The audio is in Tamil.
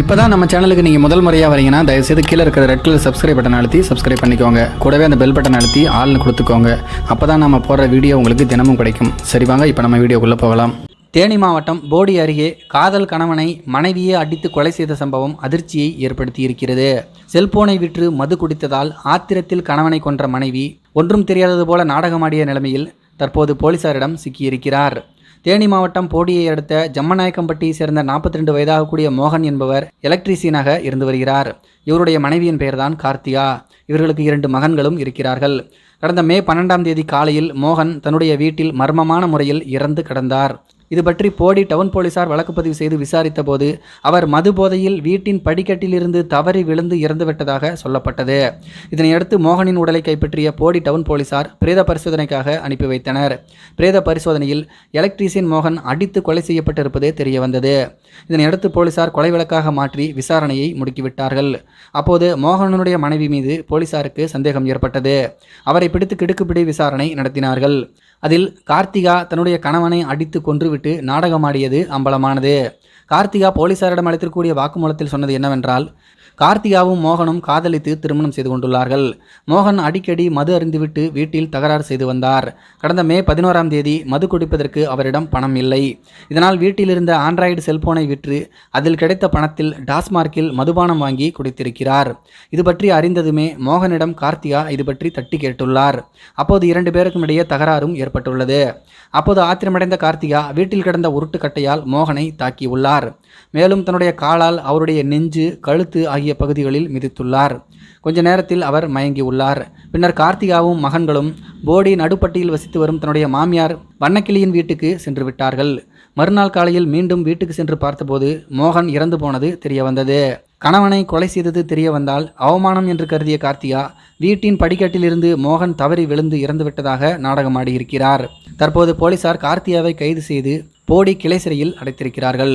இப்போ தான் நம்ம சேனலுக்கு நீங்கள் முதல் முறையாக வரீங்கன்னா தயவுசெய்து கீழே இருக்கிற ரெட் கலர் சப்ஸ்கிரைப் பட்டன் அழுத்தி சப்ஸ்கிரைப் பண்ணிக்கோங்க. கூடவே அந்த பெல் பட்டன் அழுத்தி ஆள்னு கொடுத்துக்கோங்க. அப்போ தான் நம்ம போடுற வீடியோ உங்களுக்கு தினமும் கிடைக்கும். சரி வாங்க இப்போ நம்ம வீடியோக்குள்ளே போகலாம். தேனி மாவட்டம் போடி அருகே காதல் கணவனை மனைவியே அடித்து கொலை செய்த சம்பவம் அதிர்ச்சியை ஏற்படுத்தி இருக்கிறது செல்போனை விற்று மது குடித்ததால் ஆத்திரத்தில் கணவனை கொன்ற மனைவி ஒன்றும் தெரியாதது போல நாடகமாடிய நிலைமையில் தற்போது போலீசாரிடம் சிக்கியிருக்கிறார். தேனி மாவட்டம் போடியை அடுத்த ஜம்மநாயக்கம்பட்டியை சேர்ந்த 42 ரெண்டு வயதாகக்கூடிய மோகன் என்பவர் எலக்ட்ரீசியனாக இருந்து வருகிறார். இவருடைய மனைவியின் பெயர்தான் கார்த்தியா. இவர்களுக்கு இரண்டு மகன்களும் இருக்கிறார்கள். கடந்த மே பன்னெண்டாம் தேதி காலையில் மோகன் தன்னுடைய வீட்டில் மர்மமான முறையில் இறந்து கிடந்தார். இது பற்றி போடி டவுன் போலீசார் வழக்குப்பதிவு செய்து விசாரித்த போது அவர் மது போதையில் வீட்டின் படிக்கட்டிலிருந்து தவறி விழுந்து இறந்துவிட்டதாக சொல்லப்பட்டது. இதனையடுத்து மோகனின் உடலை கைப்பற்றிய போடி டவுன் போலீசார் பிரேத பரிசோதனைக்காக அனுப்பி வைத்தனர். பிரேத பரிசோதனையில் எலக்ட்ரீசியன் மோகன் அடித்து கொலை செய்யப்பட்டிருப்பது தெரிய வந்தது இதனையடுத்து போலீசார் கொலை வழக்காக மாற்றி விசாரணையை முடுக்கிவிட்டார்கள். அப்போது மோகனனுடைய மனைவி மீது போலீசாருக்கு சந்தேகம் ஏற்பட்டது. அவரை பிடித்து கிடுக்குப்பிடி விசாரணை நடத்தினார்கள். அதில் கார்த்திகா தன்னுடைய கணவனை அடித்து நாடகமாடியது அம்பலமானது. கார்த்திகா போலீசாரிடம் அளித்திருக்கூடிய வாக்குமூலத்தில் சொன்னது என்னவென்றால் கார்த்திகாவும் மோகனும் காதலித்து திருமணம் செய்து கொண்டுள்ளார்கள். மோகன் அடிக்கடி மது அருந்துவிட்டு வீட்டில் தகராறு செய்து வந்தார். கடந்த மே பதினோராம் தேதி மது குடிப்பதற்கு அவரிடம் பணம் இல்லை. இதனால் வீட்டில் இருந்த ஆண்ட்ராய்டு செல்போனை விற்று அதில் கிடைத்த பணத்தில் டாஸ்மார்க்கில் மதுபானம் வாங்கி குடித்திருக்கிறார். இது பற்றி அறிந்ததுமே மோகனிடம் கார்த்திகா இது பற்றி தட்டி கேட்டுள்ளார். அப்போது இரண்டு பேருக்கும் இடையே தகராறும் ஏற்பட்டுள்ளது. அப்போது ஆத்திரமடைந்த கார்த்திகா வீட்டில் கிடந்த உருட்டுக்கட்டையால் மோகனை தாக்கியுள்ளார். மேலும் தன்னுடைய காலால் அவருடைய நெஞ்சு கழுத்து ஆகிய பகுதிகளில் மிதித்துள்ளார். கொஞ்ச நேரத்தில் அவர் மயங்கியுள்ளார். பின்னர் கார்த்திகாவும் மகன்களும் போடி நடுப்பட்டியில் வசித்து வரும் தன்னுடைய மாமியார் வண்ணக்கிளியின் வீட்டுக்கு சென்று விட்டார்கள். மறுநாள் காலையில் மீண்டும் வீட்டுக்கு சென்று பார்த்தபோது மோகன் இறந்து போனது தெரிய வந்தது. கணவனை கொலை செய்தது தெரிய வந்தால் அவமானம் என்று கருதிய கார்த்திகா வீட்டின் படிக்கட்டிலிருந்து மோகன் தவறி விழுந்து இறந்துவிட்டதாக நாடகமாடியிருக்கிறார். தற்போது போலீசார் கார்த்தியாவை கைது செய்து போடி கிளை சிறையில் அடைத்திருக்கிறார்கள்.